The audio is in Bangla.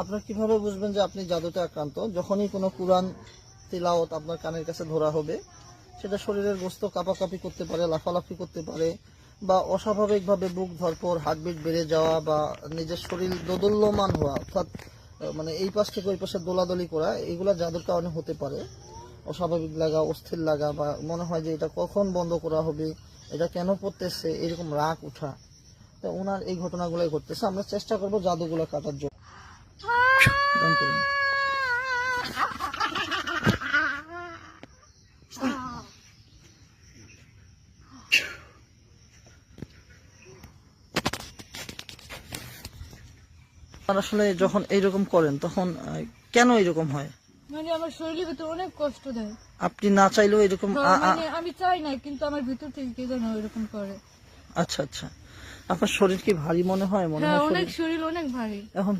আপনার কীভাবে বুঝবেন যে আপনি জাদুতে আক্রান্ত? যখনই কোনো কোরআন তিলাওয়াত আপনার কানের কাছে ধরা হবে, সেটা শরীরের গোস্ত কাঁপাকাঁপি করতে পারে, লাফালাফি করতে পারে, বা অস্বাভাবিকভাবে বুক ধরপর হার্টবিট বেড়ে যাওয়া, বা নিজের শরীর দোদল্যমান হওয়া, অর্থাৎ মানে এই পাশ থেকে ওই পাশে দোলাদলি করা, এগুলা জাদুর কারণে হতে পারে। অস্বাভাবিক লাগা, অস্থির লাগা, বা মনে হয় যে এটা কখন বন্ধ করা হবে, এটা কেন পড়তেছে, এরকম রাগ উঠা। তো ওনার এই ঘটনাগুলোই ঘটতেছে। আমরা চেষ্টা করব জাদুগুলো কাটার জন্য। ডান আসলে যখন এইরকম করেন তখন কেন এরকম হয়? মানে আমার শরীরের ভিতরে অনেক কষ্ট দেয়। আপনি না চাইলেও এরকম আ- মানে আমি চাই না কিন্তু আমার ভিতর থেকে কে যেন এরকম করে। আচ্ছা আচ্ছা। আপনার শরীর কি ভারী মনে হয়? মনে হ্যাঁ হয় অনেক শরীর অনেক ভারী। এখন